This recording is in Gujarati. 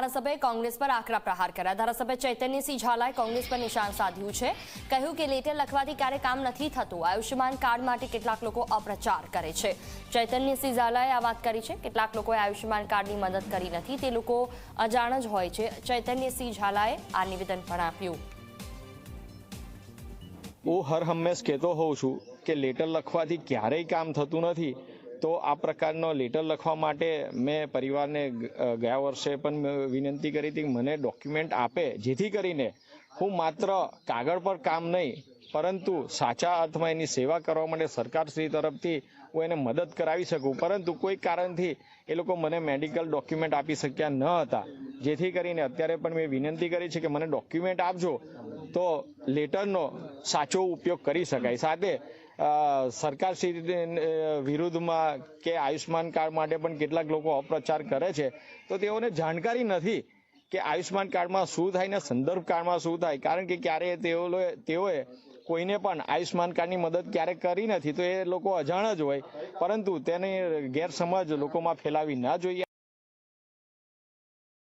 ધારાસભ્યએ કોંગ્રેસ પર આકરા પ્રહાર કર્યા. ધારાસભ્ય ચૈતન્યસિંહ ઝાલાએ કોંગ્રેસ પર નિશાન સાધ્યું છે. કહ્યું કે લેટર લખવાથી ક્યારે કામ નથી થતું. આયુષ્યમાન કાર્ડ માટે કેટલાક લોકો અપ્રચાર કરે છે. ચૈતન્યસિંહ ઝાલાએ આ વાત કરી છે. કેટલાક લોકોએ આયુષ્યમાન કાર્ડની મદદ કરી નથી. તે લોકો અજાણ જ હોય છે. ચૈતન્યસિંહ ઝાલાએ આ નિવેદન પણ આપ્યું. હું હર હંમેશ કહેતો હોઉં છું કે લેટર લખવાથી ક્યારેય કામ થતું નથી. તો આ પ્રકારનો લેટર લખવા માટે મેં પરિવારને ગયા વર્ષે પણ વિનંતી કરી હતી મને ડોક્યુમેન્ટ આપે, જેથી કરીને હું માત્ર કાગળ પર કામ નહીં, પરંતુ સાચા અર્થમાં એની સેવા કરવા માટે સરકારશ્રી તરફથી હું એને મદદ કરાવી શકું. પરંતુ કોઈ કારણથી એ લોકો મને મેડિકલ ડોક્યુમેન્ટ આપી શક્યા ન હતા. જેથી કરીને અત્યારે પણ મેં વિનંતી કરી છે કે મને ડોક્યુમેન્ટ આપજો તો લેટરનો સાચો ઉપયોગ કરી શકાય. સાથે સરકાર વિરુદ્ધમાં કે આયુષ્માન કાર્ડ માટે પણ કેટલાક લોકો અપ્રચાર કરે છે. તો તેઓને જાણકારી નથી કે આયુષ્માન કાર્ડમાં શું થાય ને સંદર્ભ કાર્ડમાં શું થાય. કારણ કે ક્યારે તેઓ તેઓએ કોઈને પણ આયુષ્માન કાર્ડની મદદ ક્યારે કરી નથી. તો એ લોકો અજાણ જ હોય. પરંતુ તેની ગેરસમજ લોકોમાં ફેલાવી ના જોઈએ.